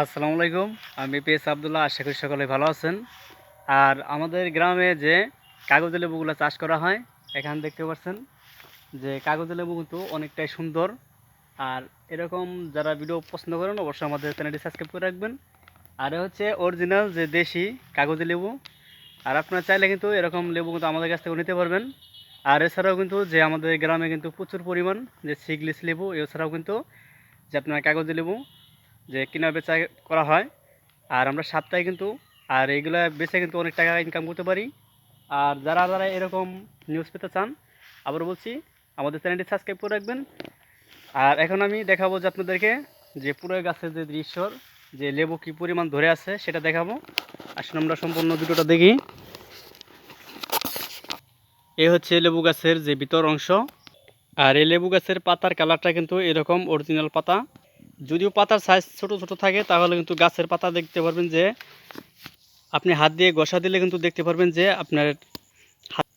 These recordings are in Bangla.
আসসালামু আলাইকুম। আমি পি এস আবদুল্লাহ, আশা করি সকলে ভালো আছেন। আর আমাদের গ্রামে যে কাগজে লেবুগুলো চাষ করা হয়, এখানে দেখতে পাচ্ছেন যে কাগজে লেবু কিন্তু অনেকটাই সুন্দর। আর এরকম যারা ভিডিও পছন্দ করেন, অবশ্যই আমাদের চ্যানেলটি সাবস্ক্রাইব করে রাখবেন। আর হচ্ছে অরিজিনাল যে দেশি কাগজে লেবু। আর আপনারা চাইলে কিন্তু এরকম লেবু কিন্তু আমাদের কাছ থেকে নিতে পারবেন। আর এছাড়াও কিন্তু যে আমাদের গ্রামে কিন্তু প্রচুর পরিমাণ যে সিগলিস লেবু, এছাড়াও কিন্তু যে আপনার কাগজে লেবু। যে কেনা বেচা করা হয়। আর আমরা সাপ্তাহে কিন্তু, আর এইগুলা বেচে কিন্তু অনেক টাকা ইনকাম করতে পারি। আর যারা যারা এরকম নিউজ পেতে চান আবার বলছি, আমাদের চ্যানেলটি সাবস্ক্রাইব করে রাখবেন। আর এখন আমি দেখাবো যে আপনাদেরকে যে পুরো গাছের যে দৃশ্যর যে লেবু কী পরিমাণ ধরে আছে, সেটা দেখাবো। আসলে আমরা সম্পূর্ণ দুটোটা দেখি। এ হচ্ছে লেবু গাছের যে ভিতর অংশ। আর এই লেবু গাছের পাতার কালারটা কিন্তু এরকম অরিজিনাল পাতা। যদিও পাতার সাইজ ছোট ছোট থাকে, তাহলে কিন্তু গাছের পাতা দেখতে পারবেন যে, আপনি হাত দিয়ে ঘষা দিলে কিন্তু দেখতে পারবেন যে আপনার হাত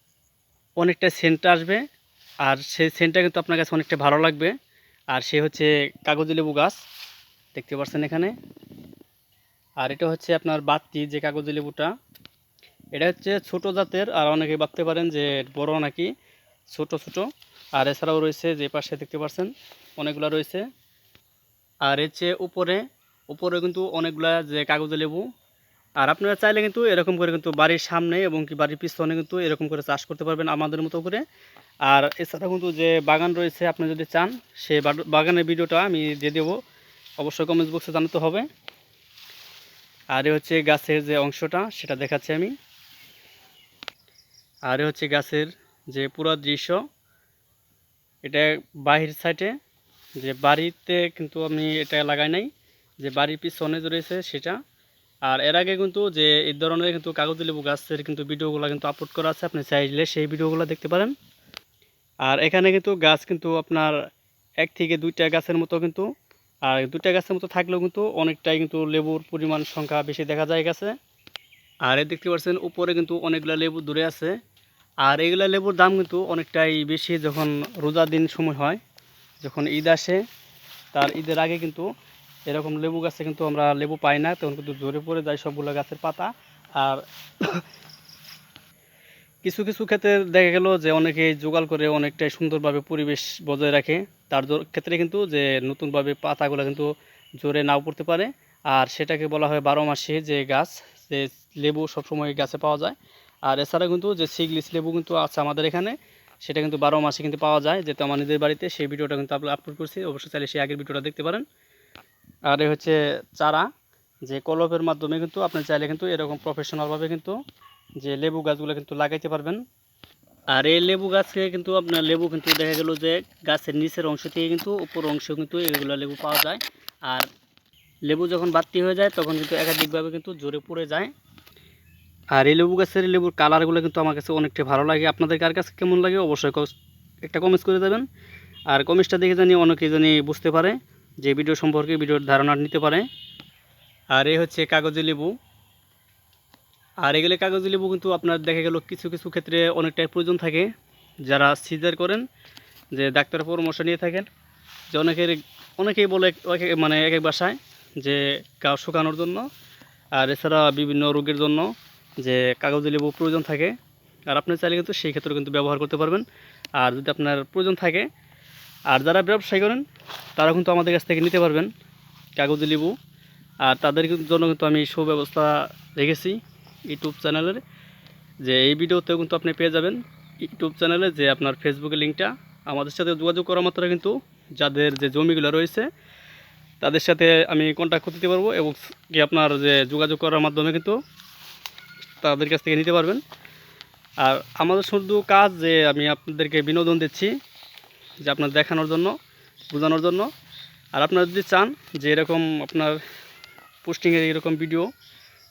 অনেকটা সেন্ট আসবে, আর সেই সেন্টটা কিন্তু আপনার কাছে অনেকটা ভালো লাগবে। আর সে হচ্ছে কাগজি লেবু গাছ, দেখতে পাচ্ছেন এখানে। আর এটা হচ্ছে আপনার বাতি, যে কাগজি লেবুটা। এটা হচ্ছে ছোট জাতের, আর অনেকে ভাবতে পারেন যে বড় নাকি, ছোট ছোট। আর এছাড়াও রয়েছে যে পাশে দেখতে পাচ্ছেন অনেকগুলো রয়েছে। আর এর চেয়ে উপরে উপরে কিন্তু অনেকগুলা যে কাগজে লেবু। আর আপনারা চাইলে কিন্তু এরকম করে কিন্তু বাড়ির সামনে এবং কি বাড়ির পিছনে কিন্তু এরকম করে চাষ করতে পারবেন আমাদের মতো করে। আর এছাড়া কিন্তু যে বাগান রয়েছে, আপনি যদি চান, সে বাগানের ভিডিওটা আমি দিয়ে দেবো। অবশ্যই কমেন্ট বক্সে জানাতে হবে। আর এ হচ্ছে গাছের যে অংশটা, সেটা দেখাচ্ছি আমি। আর এ হচ্ছে গাছের যে পুরো দৃশ্য, এটা বাহির সাইডে যে বাড়িতে কিন্তু আমি এটা লাগাই নাই, যে বাড়ির পিছনে রয়েছে সেটা। আর এর আগে কিন্তু যে এই ধরনের কিন্তু কাগজ লেবু গাছের কিন্তু ভিডিওগুলো কিন্তু আপলোড করা আছে, আপনি চাইলে সেই ভিডিওগুলো দেখতে পারেন। আর এখানে কিন্তু গাছ কিন্তু আপনার এক থেকে দুইটা গাছের মতো কিন্তু, আর দুইটা গাছের মতো থাকলেও কিন্তু অনেকটাই কিন্তু লেবুর পরিমাণ সংখ্যা বেশি দেখা যায় গাছে। আর দেখতে পাচ্ছেন, উপরে কিন্তু অনেকগুলা লেবু দূরে আছে। আর এগুলা লেবুর দাম কিন্তু অনেকটাই বেশি যখন রোজা দিন সময় হয় যখন ঈদ আসে, তার ঈদের আগে কিন্তু এরকম লেবু গাছে কিন্তু আমরা লেবু পাই না, তখন কিন্তু ঝরে পড়ে যায় সবগুলো গাছের পাতা। আর কিছু কিছু ক্ষেত্রে দেখা গেল যে অনেকে জোগাড় করে অনেকটাই সুন্দরভাবে পরিবেশ বজায় রাখে। তার ক্ষেত্রে কিন্তু যে নতুনভাবে পাতাগুলো কিন্তু জোরে নাও পড়তে পারে। আর সেটাকে বলা হয় বারো মাসে যে গাছ, যে লেবু সবসময় গাছে পাওয়া যায়। আর এছাড়া কিন্তু যে সিগলিস লেবু কিন্তু আছে আমাদের এখানে সেটা কিন্তু বারো মাসে কিন্তু পাওয়া যায়, যেহেতু আমার নিজের বাড়িতে, সেই ভিডিওটা কিন্তু আপলোড করছি, অবশ্যই চাইলে সেই আগের ভিডিওটা দেখতে পারেন। আর এ হচ্ছে চারা, যে কলপের মাধ্যমে কিন্তু আপনি চাইলে কিন্তু এরকম প্রফেশনালভাবে কিন্তু যে লেবু গাছগুলো কিন্তু লাগাইতে পারবেন। আর এই লেবু গাছে কিন্তু আপনার লেবু কিন্তু দেখা গেল যে গাছের নিচের অংশ থেকে কিন্তু উপর অংশ কিন্তু এগুলো লেবু পাওয়া যায়। আর লেবু যখন বাড়তি হয়ে যায়, তখন কিন্তু একাধিকভাবে কিন্তু জোরে পড়ে যায়। আর এই লেবু গাছের লেবুর কালারগুলো কিন্তু আমার কাছে অনেকটা ভালো লাগে। আপনাদের কার কাছে কেমন লাগে অবশ্যই একটা কমেন্টস করে দেবেন। আর কমেন্টসটা দেখে জানি অনেকে জানি বুঝতে পারে যে ভিডিও সম্পর্কে ভিডিওর ধারণা নিতে পারে। আর এই হচ্ছে কাগজি লেবু। আর এগুলো কাগজি লেবু কিন্তু আপনার দেখা গেল কিছু কিছু ক্ষেত্রে অনেকটাই প্রয়োজন থাকে। যারা সিজার করেন, যে ডাক্তারের পরামর্শ নিয়ে থাকেন, যে অনেকের, অনেকেই বলে মানে এক এক বাসায় যে গা শুকানোর জন্য, আর এছাড়া বিভিন্ন রোগের জন্য যে কাগজি লেবু প্রয়োজন থাকে, আর আপনি চাইলে কিন্তু সেই ক্ষেত্রে কিন্তু ব্যবহার করতে পারবেন। আর যদি আপনার প্রয়োজন থাকে, আর যারা ব্যবসায়ী করেন তারা কিন্তু আমাদের কাছ থেকে নিতে পারবেন কাগজি লেবু। আর তাদের জন্য কিন্তু আমি সুব্যবস্থা রেখেছি ইউটিউব চ্যানেলের, যে এই ভিডিওতেও কিন্তু আপনি পেয়ে যাবেন ইউটিউব চ্যানেলে যে আপনার ফেসবুকের লিঙ্কটা আমাদের সাথে যোগাযোগ করা মাত্র কিন্তু যাদের যে জমিগুলো রয়েছে, তাদের সাথে আমি কন্ট্যাক্ট করতে পারব এবং কি আপনার যে যোগাযোগ করার মাধ্যমে কিন্তু তাদের কাছ থেকে নিতে পারবেন। আর আমাদের শুধু কাজ যে আমি আপনাদেরকে বিনোদন দিচ্ছি, যে আপনার দেখানোর জন্য, বোঝানোর জন্য। আর আপনারা যদি চান যে এরকম আপনার পোস্টিংয়ের এরকম ভিডিও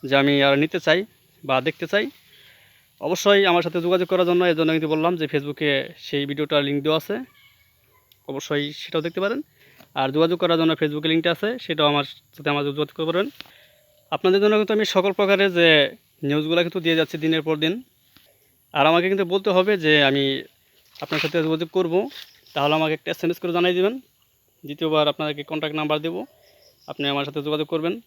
যে আমি আর নিতে চাই বা দেখতে চাই, অবশ্যই আমার সাথে যোগাযোগ করার জন্য। এই জন্য কিন্তু বললাম যে ফেসবুকে সেই ভিডিওটার লিঙ্ক দেওয়া আছে। অবশ্যই সেটাও দেখতে পারেন। আর যোগাযোগ করার জন্য ফেসবুকে লিঙ্কটা আছে, সেটাও আমার সাথে আমার যোগাযোগ করতে পারেন আপনাদের জন্য কিন্তু আমি সকল প্রকারের যে নিউজগুলো কিন্তু দিয়ে যাচ্ছে দিনের পর দিন। আর আমাকে কিন্তু বলতে হবে যে আমি আপনার সাথে যোগাযোগ করব। তাহলে আমাকে একটা এস করে জানাই দেবেন। দ্বিতীয়বার আপনাকে কন্ট্যাক্ট নাম্বার দেবো। আপনি আমার সাথে যোগাযোগ করবেন।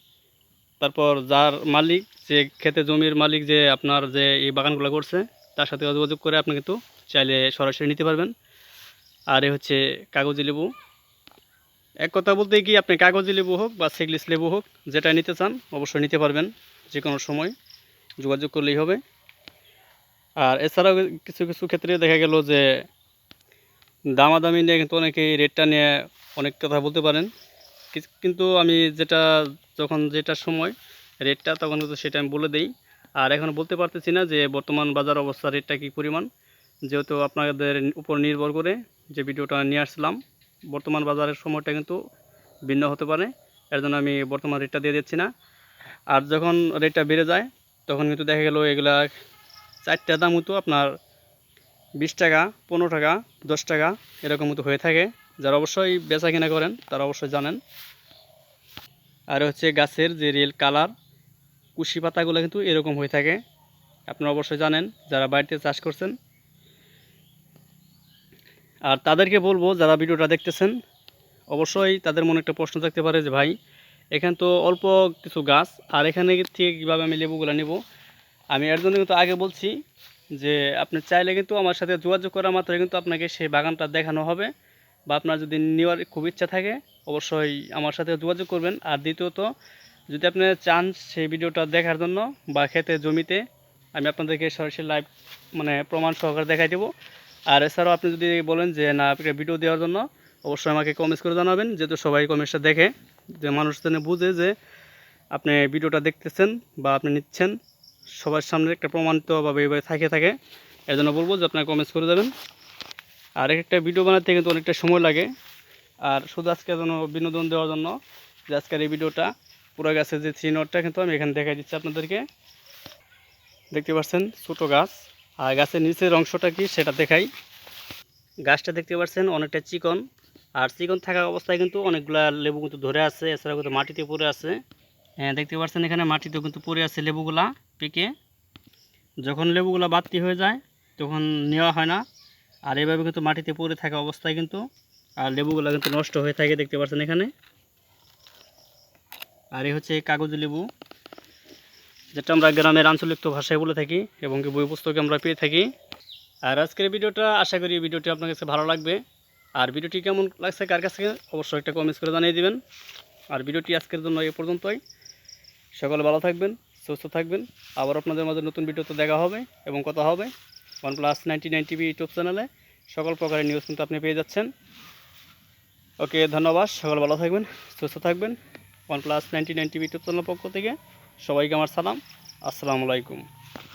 তারপর যার মালিক, যে খেতে জমির মালিক, যে আপনার যে এই বাগানগুলো করছে, তার সাথে যোগাযোগ করে আপনি কিন্তু চাইলে সরাসরি নিতে পারবেন। আর এ হচ্ছে কাগজি লেবু। এক কথা বলতে কি, আপনি কাগজি লেবু হোক বা সেগলিস লেবু হোক, যেটা নিতে চান, অবশ্যই নিতে পারবেন। যে কোনো সময়। যোগাযোগ করলেই হবে। আর এছাড়াও কিছু কিছু ক্ষেত্রে দেখা গেল যে দামাদামি নিয়ে কিন্তু অনেকেই রেটটা নিয়ে অনেক কথা বলতে পারেন। কিন্তু আমি যেটা, যখন যেটা সময় রেটটা, তখন কিন্তু সেটা আমি বলে দিই। আর এখন বলতে পারতেছি না যে বর্তমান বাজার অবস্থা রেটটা কী পরিমাণ। যেহেতু আপনাদের উপর নির্ভর করে যে ভিডিওটা নিয়ে আসলাম, বর্তমান বাজারের সময়টা কিন্তু ভিন্ন হতে পারে। এর জন্য আমি বর্তমান রেটটা দিয়ে দিচ্ছি না। আর যখন রেটটা বেড়ে যায় তখন কিন্তু দেখা গেল এগুলা চারটা দাম মতো আপনার বিশ টাকা, পনেরো টাকা, দশ টাকা, এরকম মতো হয়ে থাকে। যারা অবশ্যই বেচা কিনা করেন, তারা অবশ্যই জানেন। আর হচ্ছে গাছের যে রিয়েল কালার কুশি পাতাগুলো কিন্তু এরকম হয়ে থাকে। আপনারা অবশ্যই জানেন, যারা বাড়িতে চাষ করছেন। আর তাদেরকে বলব, যারা ভিডিওটা দেখতেছেন, অবশ্যই তাদের মনে একটা প্রশ্ন থাকতে পারে যে, ভাই এখানে তো অল্প কিছু গাছ, আর এখানে থেকে কীভাবে আমি লেবুগুলো নেব? আমি এর জন্য কিন্তু আগে বলছি যে, আপনি চাইলে কিন্তু আমার সাথে যোগাযোগ করা মাত্র কিন্তু আপনাকে সেই বাগানটা দেখানো হবে, বা আপনার যদি নেওয়ার খুব ইচ্ছা থাকে, অবশ্যই আমার সাথে যোগাযোগ করবেন। আর দ্বিতীয়ত, যদি আপনি চান সেই ভিডিওটা দেখার জন্য বা খেতে জমিতে, আমি আপনাদেরকে সরাসরি লাইভ মানে প্রমাণ সহকারে দেখাই দেবো। আর এছাড়াও আপনি যদি বলেন যে, না ভিডিও দেওয়ার জন্য অবশ্যই আমাকে কমেন্টস করে জানাবেন, যেহেতু সবাই কমেন্টসটা দেখে, যে মানুষ যেন বুঝে যে আপনি ভিডিওটা দেখতেছেন বা আপনি নিচ্ছেন, সবার সামনে একটা প্রমাণিতভাবে এইভাবে থাকে থাকে, এর জন্য বলব যে আপনার কমেন্টস করে দেবেন। আর একটা ভিডিও বানাতে কিন্তু অনেকটা সময় লাগে, আর শুধু আজকে জন্য বিনোদন দেওয়ার জন্য, যে আজকের এই ভিডিওটা, পুরো গাছের যে থ্রি কিন্তু আমি এখানে দেখাই দিচ্ছি আপনাদেরকে। দেখতে পাচ্ছেন ছোটো গাছ, আর গাছের নিচের অংশটা কি সেটা দেখাই। গাছটা দেখতে পাচ্ছেন অনেকটা চিকন আর চিকন থাকা অবস্থায় কিন্তু অনেকগুলা লেবু কিন্তু ধরে আছে এছাড়া কিন্তু মাটিতে পড়ে আছে। হ্যাঁ দেখতে পাচ্ছেন এখানে মাটিতেও কিন্তু পড়ে আছে লেবুগুলা পেকে। যখন লেবুগুলা বাড়তি হয়ে যায়, তখন নেওয়া হয় না। আর এভাবে কিন্তু মাটিতে পড়ে থাকা অবস্থায় কিন্তু, আর লেবুগুলো কিন্তু নষ্ট হয়ে থাকে, দেখতে পাচ্ছেন এখানে। আর এই হচ্ছে কাগজ লেবু, যেটা আমরা গ্রামের আঞ্চলিক ভাষায় বলে থাকি এবং বই পুস্তকে আমরা পেয়ে থাকি। আর আজকের ভিডিওটা, আশা করি ভিডিওটি আপনার কাছে ভালো লাগবে। আর ভিডিওটি কেমন লাগছে, কার কাছে অবশ্যই একটা কমেন্টস করে জানিয়ে দিবেন। আর ভিডিওটি আজকের জন্য এ পর্যন্তই। সকলে ভালো থাকবেন, সুস্থ থাকবেন। আবার আপনাদের মাঝে নতুন ভিডিওতে দেখা হবে এবং কথা হবে one plus ninety nine TV YouTube চ্যানেলে সকল প্রকারের নিউজ কিন্তু আপনি পেয়ে যাচ্ছেন। ওকে, ধন্যবাদ। সকল ভালো থাকবেন, সুস্থ থাকবেন। One plus ninety nine TV YouTube channel পক্ষ থেকে সবাইকে আমার সালাম। আসসালামু আলাইকুম।